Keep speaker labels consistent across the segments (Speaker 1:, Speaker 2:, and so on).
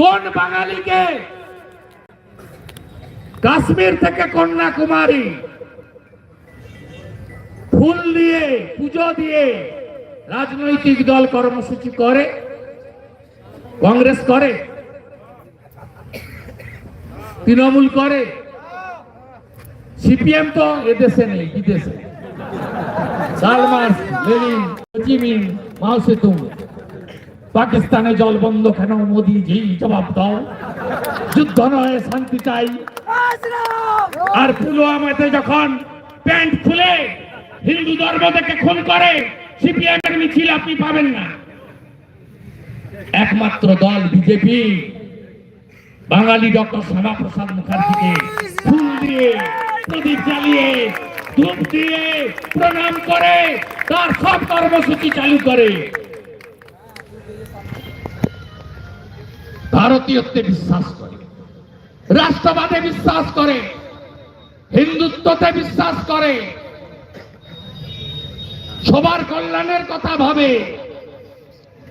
Speaker 1: কোন বাঙালিকে? কাশ্মীর থেকে কন্যাকুমারী। ফুল দিয়ে, পুজো দিয়ে রাজনৈতিক দল কর্মসূচি করে, কংগ্রেস করে, তৃণমূল করে। সিপিএম তো এদেশে নেই, বিদেশে। সালমান লেনিন জিমিন মাও সেতুং। পাকিস্তানে জল বন্ধ কেন? মোদি জি জবাব দাও। যুদ্ধ নয়, শান্তি চাই। আর পুলওয়ামাতে যখন প্যান্ট খুলে হিন্দু ধর্ম থেকে খুন করে সিপিএম এর মিছিল আপনি পাবেন না। একমাত্র দল বিজেপি। বাঙালি ডক্টর শ্যামাপ্রসাদ মুখার্জিকে ফুল দিয়ে, প্রদীপ জ্বালিয়ে, ধূপ দিয়ে প্রণাম করে, তার সব কর্মসূচি চালু করে। ভারতীয়ত্বে বিশ্বাস করে, রাষ্ট্রবাদে বিশ্বাস করে, হিন্দুত্বতে বিশ্বাস করে, সবার কল্যাণের কথা ভাবে।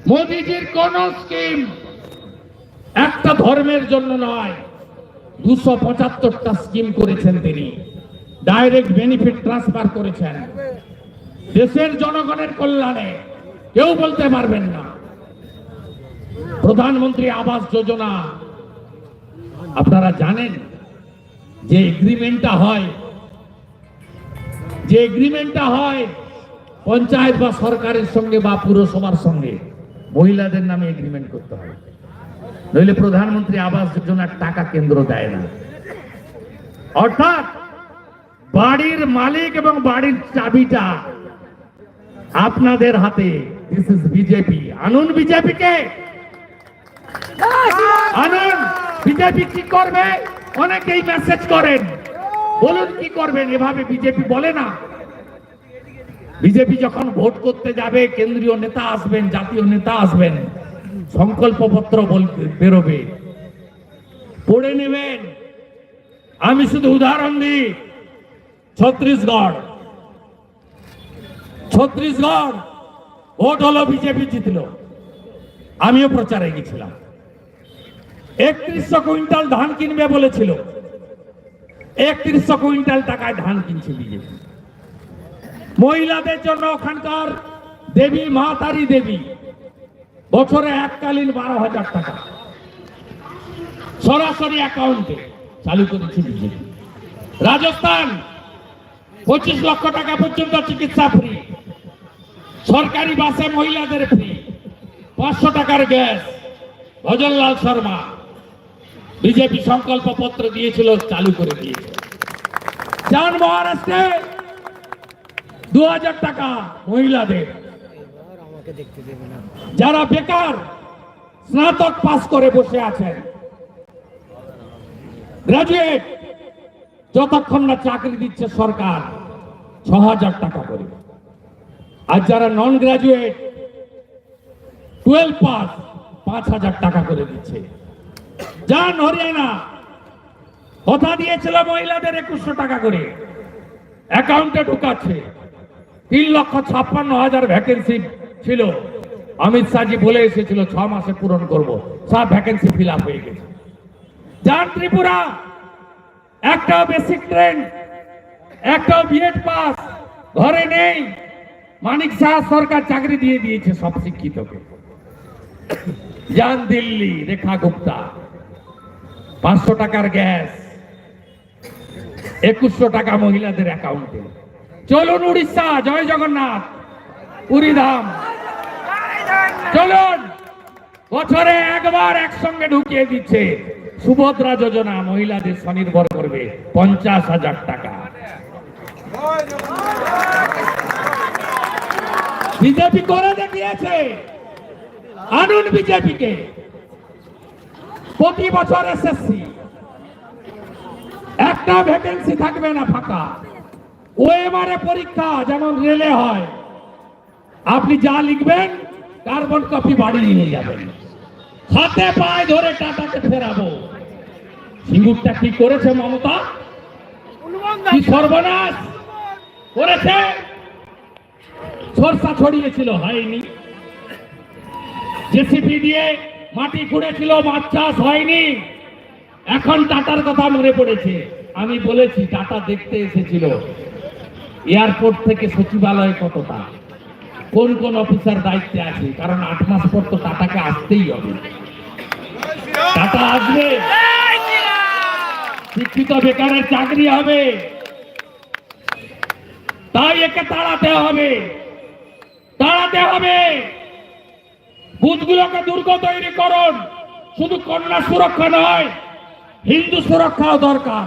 Speaker 1: মোদিজির কোন স্কিম একটা ধর্মের জন্য নয়, দুশো পঁচাত্তরটা স্কিম করেছেন তিনি। ডাইরেক্ট বেনিফিট ট্রান্সফার করেছেন। দেশের জনগণের কল্যাণে। কেউ বলতে পারবেন না। প্রধানমন্ত্রী আবাস যোজনা। আপনারা জানেন যে এগ্রিমেন্টটা হয়, যে এগ্রিমেন্টটা হয় পঞ্চায়েত বা সরকারের সঙ্গে বা পুরসভার সঙ্গে, মহিলাদের নামে এগ্রিমেন্ট করতে হয়। নইলে প্রধানমন্ত্রী আবাস যোজনার টাকা কেন্দ্র দেয় না। অর্থাৎ বাড়ির মালিক এবং বাড়ির চাবিটা আপনাদের হাতে। দিস ইজ বিজেপি আনুন বিজেপিকে আনুন বিজেপি কি করবে? অনেকেই মেসেজ করেন। বলুন কি করবেন? এভাবে বিজেপি বলে না। বিজেপি যখন ভোট করতে যাবে, কেন্দ্রীয় নেতা আসবেন, জাতীয় নেতা আসবেন, সংকল্পপত্র বেরোবে। পড়ে নেবেন। আমি শুধু উদাহরণ দিই, ছত্রিশগড়। ছত্রিশগড়, ভোট হলো বিজেপি জিতলো। আমিও প্রচারে গেছিলাম। একত্রিশশো কুইন্টাল ধান কিনবে বলেছিল। একত্রিশশো কুইন্টাল টাকায় ধান কিনছে বিজেপি মহিলাদের জন্য ওখানকার দেবী মা তারি দেবী, বছরে এককালীন বারো হাজার টাকা। সরাসরি অ্যাকাউন্টে চালু করেছে বিজেপি রাজস্থান, পঁচিশ লক্ষ টাকা পর্যন্ত চিকিৎসা ফ্রি। সরকারি বাসে মহিলাদের ফ্রি। পাঁচশো টাকার গ্যাস। ভজনলাল শর্মা। বিজেপি সংকল্প পত্র দিয়েছিল, চালু করে দিয়েছে। যান মহারাষ্ট্রে দু হাজার টাকা মহিলাদের। যারা বেকার, স্নাতক পাস করে বসে আছেন। গ্রাজুয়েট যতক্ষণ না চাকরি দিচ্ছে সরকার, ছ হাজার টাকা করে। আর যারা নন গ্রাজুয়েট টুয়েলভ পাস পাঁচ হাজার টাকা করে দিচ্ছে। যান হরিয়ানা, কথা দিয়েছিল মহিলাদের একুশশো টাকা করে। অ্যাকাউন্টে ঢুকাচ্ছে। তিন লক্ষ ছাপ্পান্ন হাজার ভ্যাকেন্সি ছিল। অমিত শাহজি বলে এসেছিল, ছ মাসে পূরণ করব। সব ভ্যাকেন্সি ফিল হয়ে গেছে। যান ত্রিপুরা, একটাও বেসিক ট্রেন একটাও বিএড পাস ঘরে নেই। মানিক শাহ সরকার চাকরি দিয়ে দিয়েছে সব শিক্ষিতকে। যান দিল্লি, রেখা গুপ্তা। পাঁচশো টাকার গ্যাস, একুশশো টাকা মহিলাদের অ্যাকাউন্টে। চলুন উড়িষ্যা, জয় জগন্নাথ পুরী ধাম। চলুন, বছরে একবার একসঙ্গে ঢুকিয়ে দিচ্ছে সুভদ্রা যোজনা, মহিলাদের স্বনির্ভর করবে পঞ্চাশ হাজার টাকা। বিজেপি করে দেখিয়েছে, আনুন বিজেপিকে। প্রতি বছর এসএসসি একটা ভ্যাকেন্সি থাকবে না ফাঁকা। ওএমআরএ পরীক্ষা যেমন রেলে হয়, আপনি যা লিখবেন কার্বন কপি বাড়ি নিয়ে যাবেন। হাতে পায়ে ধরে টাটাকে ফেরাবো। সিঙ্গুরটা কি করেছে মমতা? কি সর্বনাশ করেছে? সরষা ছড়িয়েছিল, হয়নি। জেসিপি দিয়ে মাটি খুঁড়েছিল, মাছ চাষ হয়নি। এখন টাটার কথা মনে পড়েছে। আমি বলেছি, টাটা দেখতে এসেছিল। এয়ারপোর্ট থেকে সচিবালয় কতটা? কোন কোন অফিসার দায়িত্বে আছে? কারণ আট মাস পর তো টাটাকে আসতেই হবে। টাটা আসবে। শিক্ষিত বেকারের চাকরি হবে। তাই একে তাড়াতে হবে। তাড়াতে হবে। বুথগুলোকে দুর্গ তৈরি করুন। শুধু কন্যা সুরক্ষা নয়, হিন্দু সুরক্ষাও দরকার।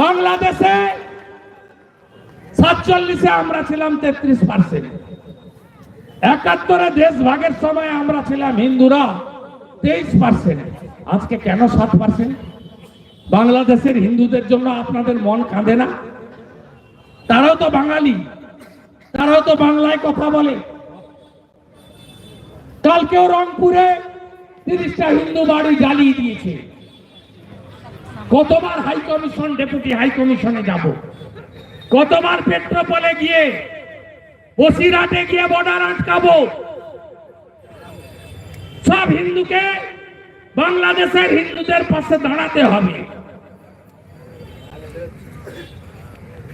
Speaker 1: বাংলাদেশে সাতচল্লিশে আমরা ছিলাম তেত্রিশ পার্সেন্ট। একাত্তরে দেশ ভাগের সময় আমরা ছিলাম হিন্দুরা তেইশ পার্সেন্ট। আজকে কেন সাত পার্সেন্ট? বাংলাদেশের হিন্দুদের জন্য আপনাদের মন কাঁদে না? তারাও তো বাঙালি। তারাও তো বাংলায় কথা বলে। কালকেও রংপুরে তিরিশটা হিন্দু বাড়ি জ্বালিয়ে দিয়েছে। কতবার হাই কমিশন, ডেপুটি হাই কমিশনে যাব। কতবার পেট্রোপলে গিয়ে, বসিরহাটে গিয়ে বর্ডার আটকাবো। সব হিন্দুকে বাংলাদেশের হিন্দুদের পাশে দাঁড়াতে হবে।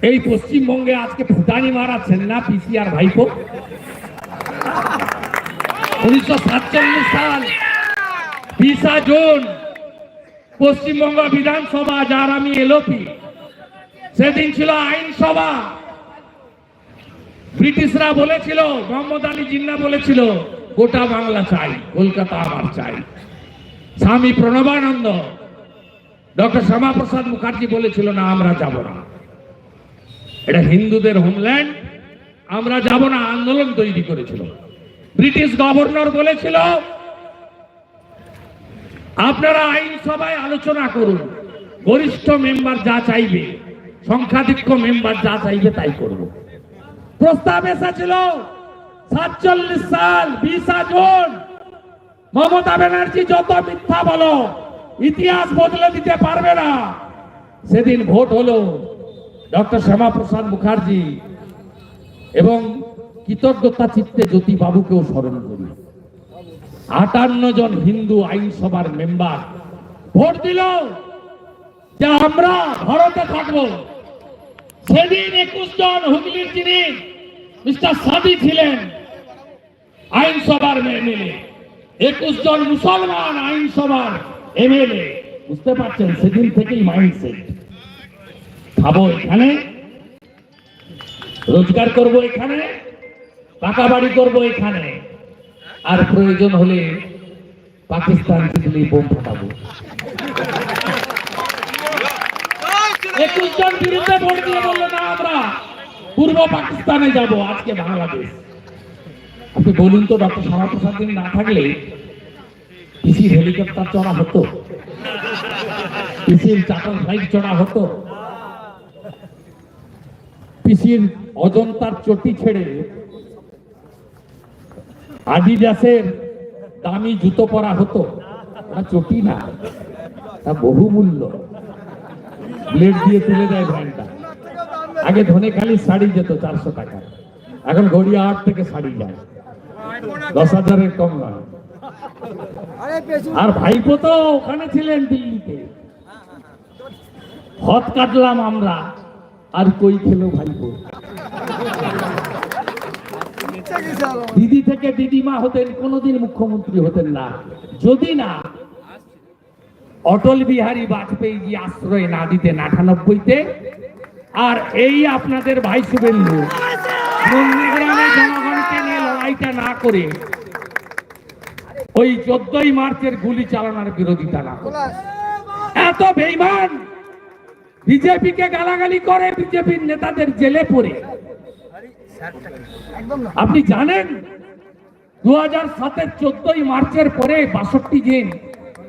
Speaker 1: এই পশ্চিমবঙ্গে আজকে ফুটানি মারাচ্ছেন না পিসিআর ভাইপো? উনিশশো সাতচল্লিশ সাল বিশা জুন, পশ্চিমবঙ্গ বিধানসভা, যার আমি এলোপি সেদিন ছিল আইনসভা। ব্রিটিশরা বলেছিল, মোহাম্মদ আলী জিন্না বলেছিল, গোটা বাংলা চাই, কলকাতা আমার চাই। স্বামী প্রণবানন্দ, ডক্টর শ্যামাপ্রসাদ মুখার্জি বলেছিল, না, আমরা যাব না। এটা হিন্দুদের হোমল্যান্ড আমরা যাব না, আন্দোলন তৈরি করেছিল। ব্রিটিশ গভর্নর বলেছিল, আপনারা আইনসভায় আলোচনা করুন, গরিষ্ঠ মেম্বার যা চাইবে, সংখ্যাধিক্য মেম্বার যা চাইবে তাই করব। প্রস্তাব এসেছিল, সাতচল্লিশ সাল, বিশা জুন। মমতা ব্যানার্জি যত মিথ্যা বলো, ইতিহাস বদলে দিতে পারবে না। সেদিন ভোট হলো। ডক্টর শ্যামাপ্রসাদ মুখার্জি এবং কৃতজ্ঞতা চিত্তে জ্যোতি বাবুকেও স্মরণ করি। আটান্ন জন হিন্দু আইনসভার মেম্বার ভোট দিল। যে আমরা ভারতে থাকব। সেদিন একুশ জন হুগলির যিনি মিস্টার সাদি ছিলেন আইনসভার এমএলএ একুশ জন মুসলমান আইনসভার এমএলএ বুঝতে পারছেন, সেদিন থেকেই মাইন্ডসেট খাব এখানে। রোজগার করব এখানে পাকা বাড়ি করব এখানে। আর প্রয়োজন হলে পাকিস্তান থেকে বোম ফাটাবো। একুশ জন বিরুদ্ধে ভোট দিয়ে বলল, না, আমরা পূর্ব পাকিস্তানে যাব, আজকে বাংলাদেশ। আপনি বলুন তো, ডক্টর শ্যামাপ্রসাদ দিন না থাকলে পিসির হেলিকপ্টার চড়া হতো? পিসির চাটার ফ্লাইট চড়া হতো? পিসির অজন্তার চটি ছেড়ে আডিডাসের দামি জুতো পরা হতো। ওটা চটি না, তা বহুমূল্য। ব্লেড দিয়ে তুলে দেয় ভ্যানটা। আগে ধনে খালি শাড়ি যেত চারশো টাকা। এখন ঘড়িয়া আট থেকে শাড়ি যায়। দশ হাজারের কম নয়। আর ভাইপো তো ওখানে ছিলেন দিল্লিতে। হত কাটলাম আমরা। আর কই খেলো ভাইপো? দিদি থেকে দিদিমা হতেন, কোনোদিন মুখ্যমন্ত্রী হতেন না। যদি না, অটল বিহারী বাজপেয়ী জি আশ্রয় না দিতেন আটানব্বইতে, আর এই আপনাদের ভাই শুভেন্দু, নন্দীগ্রামে জনগণকে নিয়ে লড়াইটা না করে, ওই চোদ্দই মার্চের গুলি চালানোর বিরোধিতা না এত বেইমান! বিজেপিকে গালাগালি করে বিজেপির নেতাদের জেলে পড়ে। আপনি জানেন দু হাজার সাতের চোদ্দই মার্চের পরে বাষট্টি দিন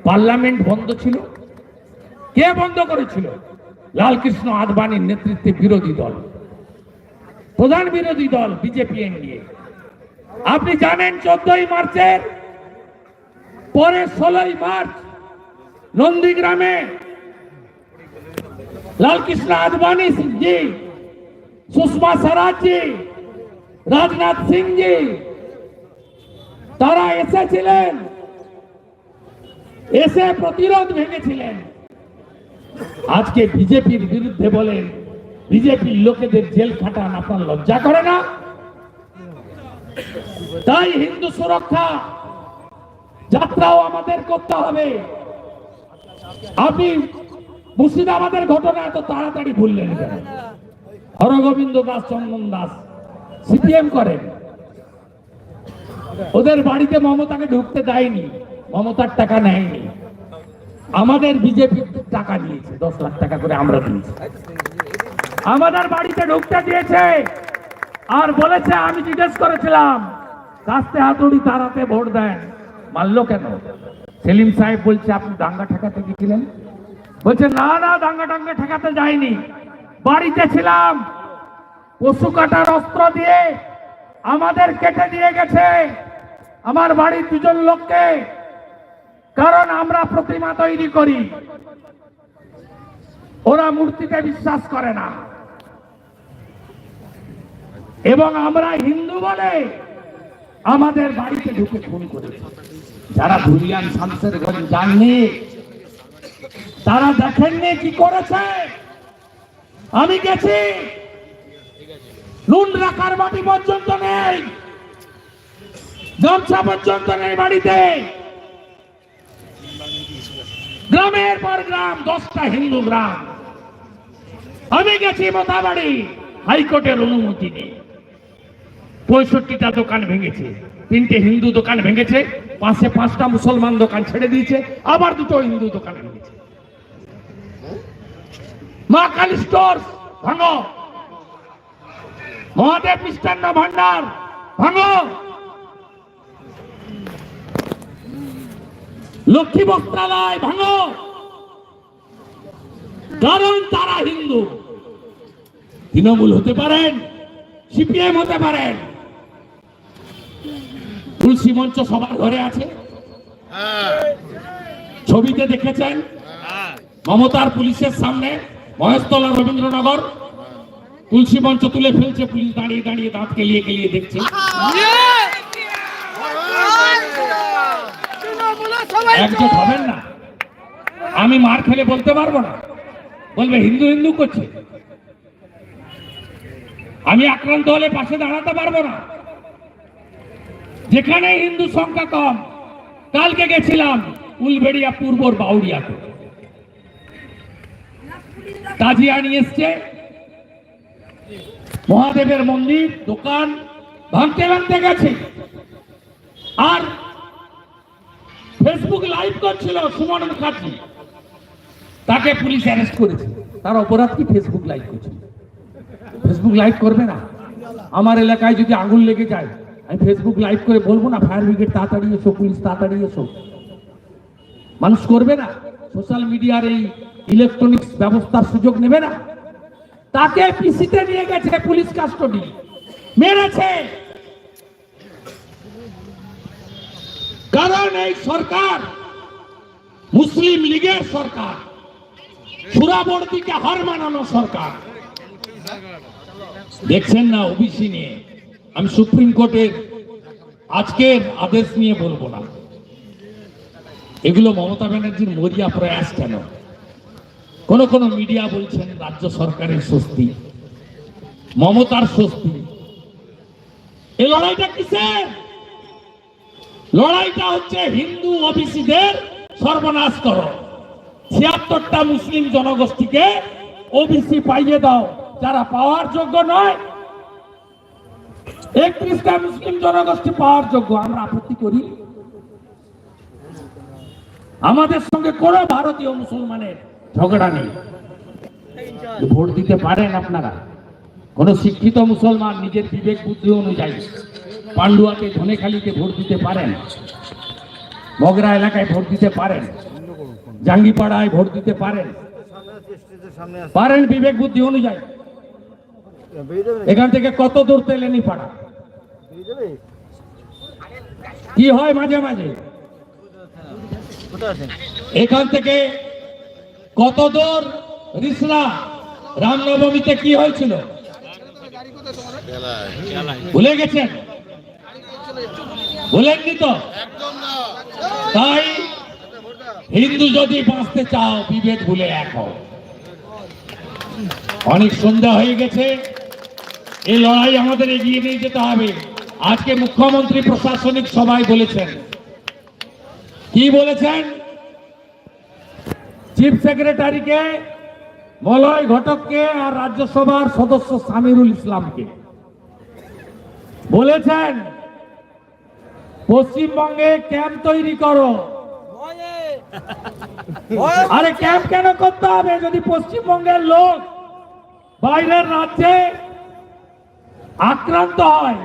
Speaker 1: পার্লামেন্ট বন্ধ ছিল? কে বন্ধ করেছিল? লালকৃষ্ণ আদবানির নেতৃত্বে বিরোধী দল। প্রধান বিরোধী দল বিজেপি, এনডিএ। আপনি জানেন চোদ্দই মার্চের পরে ষোলোই মার্চ নন্দীগ্রামে লালকৃষ্ণ আদবানি জি সুষমা স্বরাজ জি রাজনাথ সিং জি তারা এসেছিলেন এসে প্রতিরোধ ভেঙেছিলেন। আজকে বিজেপির বিরুদ্ধে বলেন বিজেপির লোকেদের জেল খাটান, আপনার লজ্জা করে না? তাই হিন্দু সুরক্ষা যাত্রাও আমাদের করতে হবে। আপনি মুর্শিদাবাদের ঘটনা এত তাড়াতাড়ি ভুললেন হরগোবিন্দ দাস, চন্দন দাস, সিপিএম করেন। ওদের বাড়িতে মমতাকে ঢুকতে দেয়নি, মমতার টাকা নেয়নি। আমাদের বিজেপি টাকা দিয়েছে, দশ লাখ টাকা করে আমরা দিয়েছি। আমাদের বাড়িতে ঢুকতে দিয়েছে, আর বলেছে, আমি জিজ্ঞেস করেছিলাম কাস্তে হাতুড়ি তারাতে ভোট দেন মানলো কেন? সেলিম সাহেব বলছে, আপনি দাঙ্গা ঠেকাতে গেছিলেন বলছে, না না, দাঙ্গা টাঙ্গা ঠেকাতে যাইনি। বাড়িতে ছিলাম। পশু কাটার অস্ত্র দিয়ে আমাদের কেটে দিয়ে গেছে। আমার বাড়ির দুজন লোককে কারণ আমরা প্রতিমা তৈরি করি। ওরা মূর্তিতে বিশ্বাস করে না। এবং আমরা হিন্দু বলে আমাদের বাড়িতে ঢুকে খুন করেছে। যারা ভুলিয়ান শামসেরগঞ্জ যাননি তারা দেখেননি কি করেছে? আমি গেছি। নুন রাখার বাটি পর্যন্ত নেই। গামছা পর্যন্ত নেই বাড়িতে। গ্রামের পর গ্রাম, দশটা হিন্দু গ্রাম। আমি গেছি মোতাবাড়ি হাইকোর্টের অনুমতি নেই পঁয়ষট্টিটা দোকান ভেঙেছে, তিনটে হিন্দু দোকান ভেঙেছে, পাশে পাঁচটা মুসলমান দোকান ছেড়ে দিয়েছে, আবার দুটো হিন্দু দোকান ভেঙেছে। মা কালী স্টোর ভাঙো। মহাদেব মিষ্টান্ন ভান্ডার ভাঙো। লক্ষ্মী বস্ত্রালয় ভাঙো। কারণ তারা হিন্দু। তৃণমূল হতে পারেন সিপিএম হতে পারেন। তুলসী মঞ্চ সবার ঘরে আছে। ছবিতে দেখেছেন? মমতার পুলিশের সামনে। মহেশতলা রবীন্দ্রনগর। তুলসী মঞ্চ তুলে ফেলছে, পুলিশ দাঁড়িয়ে দাঁড়িয়ে দাঁত কেলিয়ে কেলিয়ে দেখছে। একজোট হবেন না। আমি মার খেলে বলতে পারব না। বলবে, হিন্দু হিন্দু করছে। আমি আক্রান্ত হলে পাশে দাঁড়াতে পারব না। যেখানে হিন্দু সংখ্যা কম, কালকে গেছিলাম উলবেড়িয়া পূর্বর বাউরিয়াতে। তাজিয়া নিয়ে এসছে। মহাদেবের মন্দির, দোকান ভাঙতে ভাঙতে গেছে। আর ফেসবুক লাইভ করছিল সুমন মুখার্জি তাকে পুলিশ অ্যারেস্ট করেছে। তার অপরাধ কি ফেসবুক লাইভ করছিল ফেসবুক লাইভ করবে না? আমার এলাকায় যদি আগুন লেগে যায়, আমি ফেসবুক লাইভ করে বলব না ফায়ার ব্রিগেড তাড়াতাড়ি এসো, পুলিশ তাড়াতাড়ি এসো। মানুষ করবে না? সোশ্যাল মিডিয়ার এই ইলেকট্রনিক্স ব্যবস্থার সুযোগ নেবে না। তাকে পিসিতে নিয়ে গেছে পুলিশ কাস্টডি। মেরেছে। কারণ এই সরকার মুসলিম লীগের সরকার। সুরাবর্তীকে হার মানানো সরকার। দেখছেন না ওবিসি নিয়ে? আমি সুপ্রিম কোর্টের আজকের আদেশ নিয়ে বলব না। এগুলো মমতা ব্যানার্জির মরিয়া প্রয়াস কেন? কোন কোন মিডিয়া বলছেন রাজ্য সরকারের স্বস্তি, মমতার স্বস্তি। এই লড়াইটা কিসের? লড়াইটা হচ্ছে হিন্দু ওবিসিদের সর্বনাশ করো। ছিয়াত্তরটা মুসলিম জনগোষ্ঠীকে ওবিসি পাইয়ে দাও, যারা পাওয়ার যোগ্য নয়। একত্রিশটা মুসলিম জনগোষ্ঠী পাওয়ার যোগ্য, আমরা আপত্তি করি। আমাদের সঙ্গে কোনো ভারতীয় মুসলমানের ঝগড়া নেই। ভোট দিতে পারেন আপনারা। কোন শিক্ষিত মুসলমান নিজের বিবেক বুদ্ধি অনুযায়ী পান্ডুয়াকে ধনেখালিতে ভোট দিতে পারেন। মগরা এলাকায় ভোট দিতে পারেন। জাঙ্গিপাড়ায় ভোট দিতে পারেন। পারেন বিবেক বুদ্ধি অনুযায়ী। এখান থেকে কত দূর তেলেনি পাড়া? কি হয় মাঝে মাঝে? এখান থেকে কত দূর রিসলা রামনবমীতে কি হয়েছিল? ভুলে গেছেন? বলেননি তো? তাই হিন্দু যদি বাঁচতে চাও, বিভেদ ভুলে হও। অনেক সন্ধ্যা হয়ে গেছে। এই লড়াই আমাদের এগিয়ে নিয়ে যেতে হবে। আজকে মুখ্যমন্ত্রী প্রশাসনিক সভায় বলেছেন। কি বলেছেন? চিফ সেক্রেটারিকে মলয় ঘটককে আর রাজ্যসভার সদস্য সামিরুল ইসলামকে। বলেছেন পশ্চিমবঙ্গে ক্যাম্প তৈরি করো। আরে ক্যাম্প কেন করতে হবে যদি পশ্চিমবঙ্গের লোক বাইরের রাজ্যে আক্রান্ত হয়?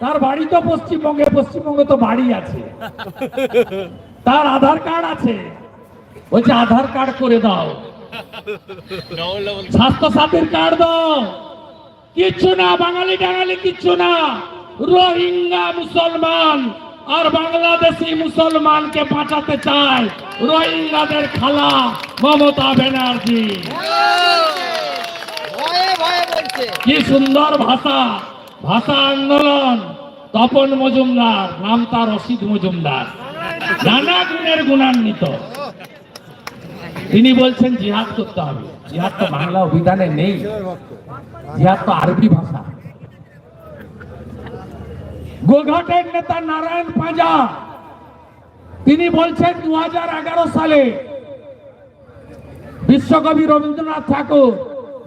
Speaker 1: তার বাড়ি তো পশ্চিমবঙ্গে পশ্চিমবঙ্গে তো বাড়ি আছে। তার আধার কার্ড আছে। বলছে আধার কার্ড করে দাও। স্বাস্থ্য সাথীর কার্ড দাও। কিচ্ছু না, বাঙালি টাঙালি কিচ্ছু না। রোহিঙ্গা মুসলমান আর বাংলাদেশি মুসলমানকে বাঁচাতে চায় রোহিঙ্গাদের খালা মমতা ব্যানার্জি। কি সুন্দর ভাষা ভাষা আন্দোলন। তপন মজুমদার, নাম তার রশিদ মজুমদার। নানা গুণের গুণান্বিত। তিনি বলছেন, জিহাদ করতে হবে। জিহাদ তো বাংলা অভিধানে নেই। জিহাদ তো আরবি ভাষা। গোঘাটের নেতা নারায়ণ পাঁজা, তিনি বলছেন দু সালে বিশ্বকবি রবীন্দ্রনাথ ঠাকুর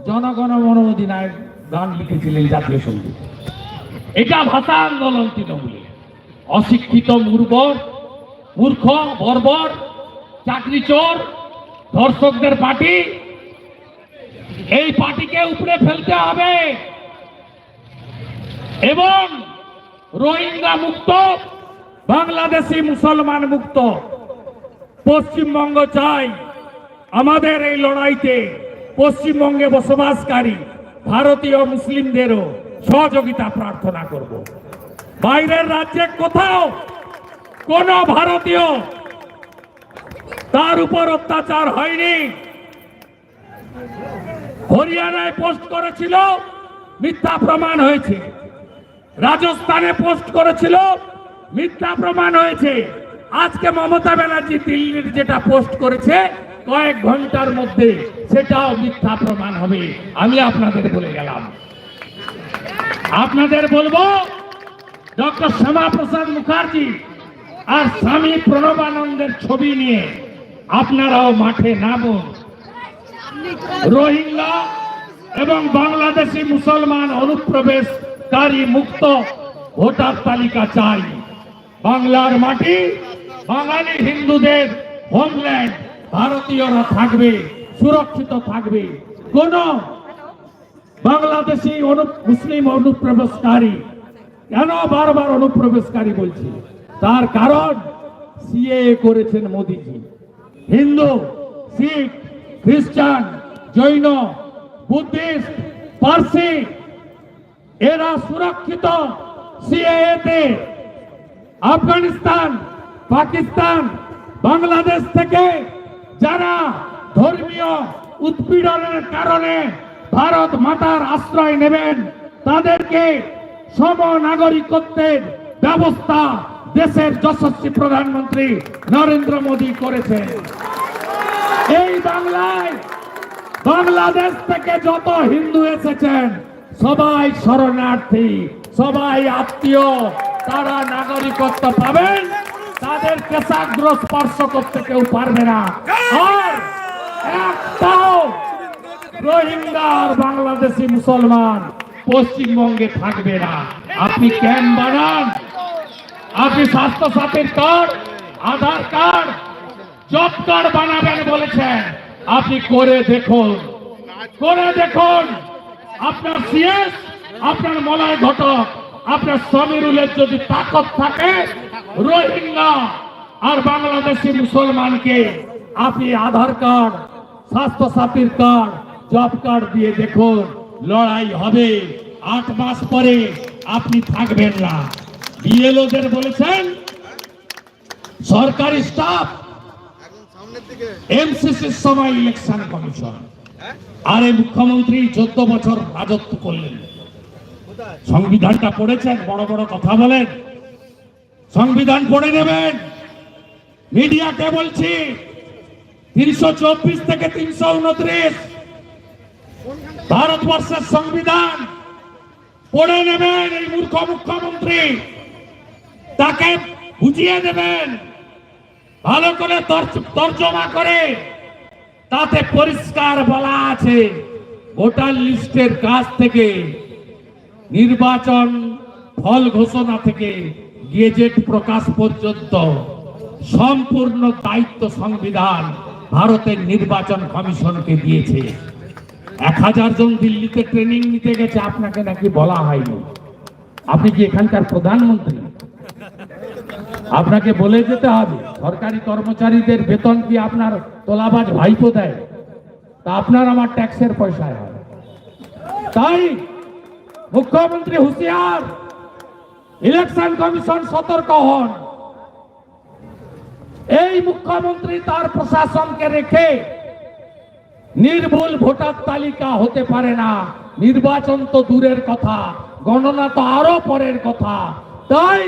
Speaker 1: জনগণ মন অধিনায়ক গান লিখেছিলেন জাতীয় সংগীত। এটা ভাষা আন্দোলন তৃণমূলে। অশিক্ষিত মুর্বর, মূর্খ, বর্বর চাকরি চোর ধর্ষকদের পার্টি, এই পার্টিকে উপরে ফেলতে হবে। এবং রোহিঙ্গা মুক্ত, বাংলাদেশি মুসলমান মুক্ত। পশ্চিমবঙ্গ চাই আমাদের এই লড়াইতে পশ্চিমবঙ্গে বসবাসকারী ভারতীয় মুসলিমদেরও সহযোগিতা প্রার্থনা করব। বাইরের রাজ্যে কোথাও কোন ভারতীয় তার উপর অত্যাচার হয়নি। হরিয়ানায় পোস্ট করেছিল, মিথ্যা প্রমাণ হয়েছে। রাজস্থানে পোস্ট করেছিল, মিথ্যা প্রমাণ হয়েছে। আজকে মমতা ব্যানার্জি দিল্লির যেটা পোস্ট করেছে, কয়েক ঘণ্টার মধ্যে সেটাও মিথ্যা প্রমাণ হবে। আমি আপনাদের বলে গেলাম। আপনাদের বলব, ডক্টর শ্যামা প্রসাদ মুখার্জি আর স্বামী প্রণবানন্দের ছবি নিয়ে আপনারাও মাঠে নামুন। রোহিঙ্গা এবং বাংলাদেশি মুসলমান অনুপ্রবেশকারী মুক্ত ভোটার তালিকা চাই। বাংলার মাটি, বাঙালি হিন্দুদের হোমল্যান্ড ভারতীয়রা থাকবে, সুরক্ষিত থাকবে। কোন বাংলাদেশি অনু, মুসলিম অনুপ্রবেশকারী, কেন বারবার অনুপ্রবেশকারী বলছি? তার কারণ সিএ করেছেন মোদিজি। হিন্দু, শিখ, খ্রিস্টান, জৈন, বুদ্ধিস্ট, পার্সি, এরা সুরক্ষিত সিএতে আফগানিস্তান, পাকিস্তান, বাংলাদেশ থেকে যারা ধর্মীয় উৎপীড়নের কারণে ভারত মাতার আশ্রয় নেবেন, তাদেরকে সম নাগরিকত্বের ব্যবস্থা দেশের যশস্বী প্রধানমন্ত্রী নরেন্দ্র মোদী করেছেন এই বাংলায় বাংলাদেশ থেকে যত হিন্দু এসেছেন, সবাই শরণার্থী, সবাই আত্মীয়, তারা নাগরিকত্ব পাবেন, তাদের কেশাগ্র স্পর্শ করতে কেউ পারবে না। আর বাংলাদেশি মুসলমান পশ্চিমবঙ্গে থাকবে না। আপনি ক্যাম্প বানান। আপনি স্বাস্থ্য সাথীর card, Aadhaar card, job card বানাবেন বলেছেন। আপনি করে দেখুন করে দেখুন। আপনার সিএস, আপনার মলয় ঘটক, আপনার সমীরুলের যদি তাকত থাকে, রোহিঙ্গা আর বাংলাদেশি মুসলমানকে আপনি আধার কার্ড, স্বাস্থ্য সাথীর কার্ড, জব কার্ড দিয়ে দেখুন। লড়াই হবে। আট মাস পরে আপনি থাকবেন না। বিএলওদের বলেছেন, সরকারি স্টাফ এমসিসির সময় ইলেকশন কমিশন আর এই মুখ্যমন্ত্রী চোদ্দ বছর রাজত্ব করলেন। সংবিধানটা পড়েছেন, বড় বড় কথা বলেন। সংবিধান পড়ে নেবেন। মিডিয়াকে বলছি, তিনশো চব্বিশ থেকে তিনশো উনত্রিশ। ভারতবর্ষের সংবিধান পড়ে নেবেন এই মূর্খ মুখ্যমন্ত্রী। তাকে বুঝিয়ে দেবেন। ভালো করে তর্জমা করে তাতে পরিষ্কার বলা আছে। ভোটার লিস্টের কাছ থেকে নির্বাচন ফল ঘোষণা থেকে গেজেট প্রকাশ পর্যন্ত সম্পূর্ণ দায়িত্ব সংবিধান ভারতের নির্বাচন কমিশনকে দিয়েছে। এক হাজার জন দিল্লিতে ট্রেনিং নিতে গেছে, আপনাকে নাকি বলা হয়নি। আপনি কি এখানকার প্রধানমন্ত্রী? আপনাকে বলে যেতে হবে, সরকারি কর্মচারীদের বেতন কি আপনার তোলাবাজ ভাইপো দেয়? তা আপনার আমার ট্যাক্সের পয়সায় হয়। তাই মুখ্যমন্ত্রী হুঁশিয়ার, ইলেকশন কমিশন সতর্ক হন। এই মুখ্যমন্ত্রী তার প্রশাসনকে রেখে নির্ভুল ভোটার তালিকা হতে পারে না। নির্বাচন তো দূরের কথা, গণনা তো আরও পরের কথা। তাই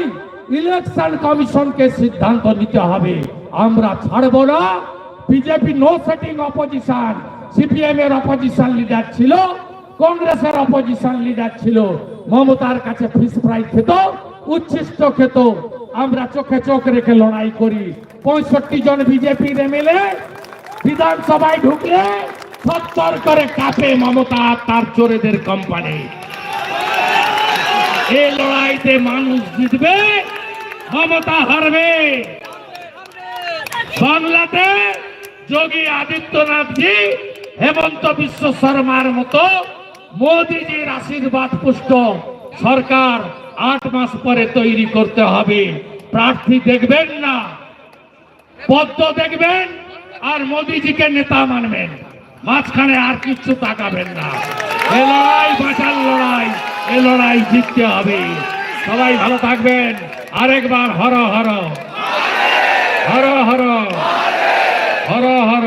Speaker 1: ইলেকশন কমিশনকে সিদ্ধান্ত নিতে হবে। আমরা ছাড়ব না। BJP no setting opposition CPM এর অপোজিশন লিডার ছিল, কংগ্রেসের অপোজিশন লিডার ছিল। মমতার কাছে ফিস ফ্রাই খেত, উচ্ছিষ্ট খেত। আমরা চোখে চোখ রেখে লড়াই করি। পঁয়ষট্টি জন বিজেপির এমএলএ বিধানসভায় ঢুকলে সত্তর করে কাঁপে মমতা তার চোরেদের কোম্পানি। এই লড়াইতে মানুষ জিতবে মমতা হারবে। বাংলাতে যোগী আদিত্যনাথজি, হেমন্ত বিশ্ব শর্মার মতো মোদিজির আশীর্বাদ পুষ্ট সরকার আট মাস পরে তৈরি করতে হবে। প্রার্থী দেখবেন না, পদ্ম দেখবেন, আর মোদিজিকে নেতা মানবেন। মাঝখানে আর কিচ্ছু তাকাবেন না। এ লড়াই, বাঁচার লড়াই, এ লড়াই জিততে হবে। সবাই ভালো থাকবেন। আরেকবার হর হর। হর হর। হর হর।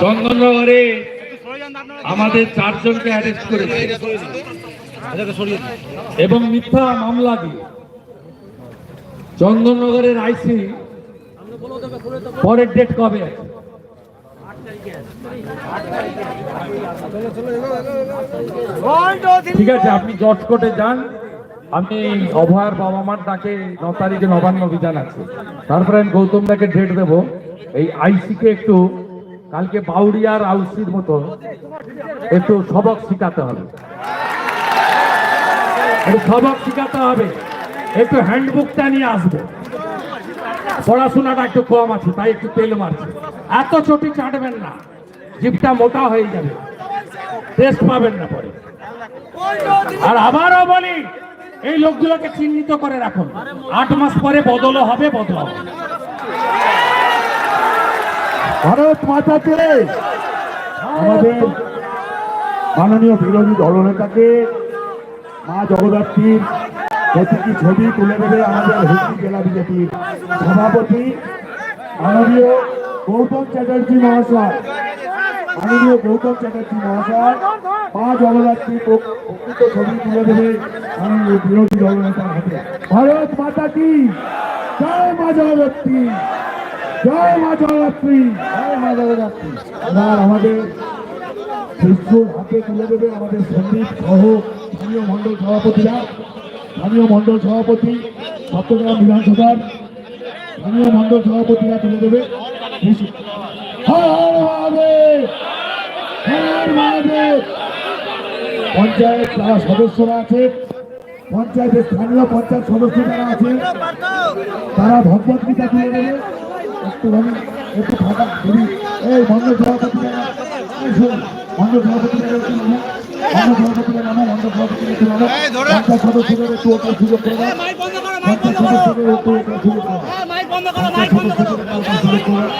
Speaker 1: চন্দননগরে আমাদের চারজনকে অ্যারেস্ট করেছে। এবং মিথ্যা মামলা দিয়ে চন্দননগরের আইসি পরের ডেট কবে আছে? ঠিক আছে, আপনি জর্জ কোর্টে যান। আমি অভয়ার বাবা মার তাকে ন তারিখে নবান্ন অভিযান আছে। তারপরে আমি গৌতম দাকে ডেট দেবো। এই আইসিকে একটু কালকে বাউরিয়ার আউসির মতো একটু সবক শিখাতে হবে। সবক শিখাতে হবে। একটু হ্যান্ডবুকটা নিয়ে আসবে। পড়াশোনাটা একটু কম আছে, তাই একটু তেল মারছে। এত চটি চাটবেন না জিপটা মোটা হয়ে যাবে। টেস্ট পাবেন না পরে। আর আবারও বলি, এই লোকগুলোকে চিহ্নিত করে রাখুন। আট মাস পরে বদলও হবে, বদল হবে।
Speaker 2: ভারত মাতাকে আমাদের মাননীয় বিরোধী দলনেতাকে মা জগদ্ধাত্রীর প্রতীকী ছবি তুলে দেবে আমাদের হুগলি জেলা বিজেপির সভাপতি মাননীয় গৌতম চ্যাটার্জি মহাশয়। মাননীয় গৌতম চ্যাটার্জি মহাশয়, মা জগদ্ধাত্রী প্রকৃত ছবি তুলে দেবে মাননীয় বিরোধী দলনেতার হাতে। ভারত মাতা কি? জয় মা জগদ্ধাত্রী জয় মা জগদ্ধাত্রী জয় মা জগদ্ধাত্রী এবার আমাদের শিশুর হাতে তুলে দেবে আমাদের সন্দীপ সহ স্থানীয় মণ্ডল সভাপতিরা। স্থানীয় মণ্ডল সভাপতি চট্টগ্রাম বিধানসভার স্থানীয় মণ্ডল সভাপতিরা তুলে দেবে। পঞ্চায়েত যারা সদস্যরা আছে। পঞ্চায়েতের স্থানীয় পঞ্চায়েত সদস্য যারা আছে, তারা ভগবত গীতা তুলে দেবে। একটু এই মন্ডল সভাপতি মন্ডল সভাপতি সুযোগ করে।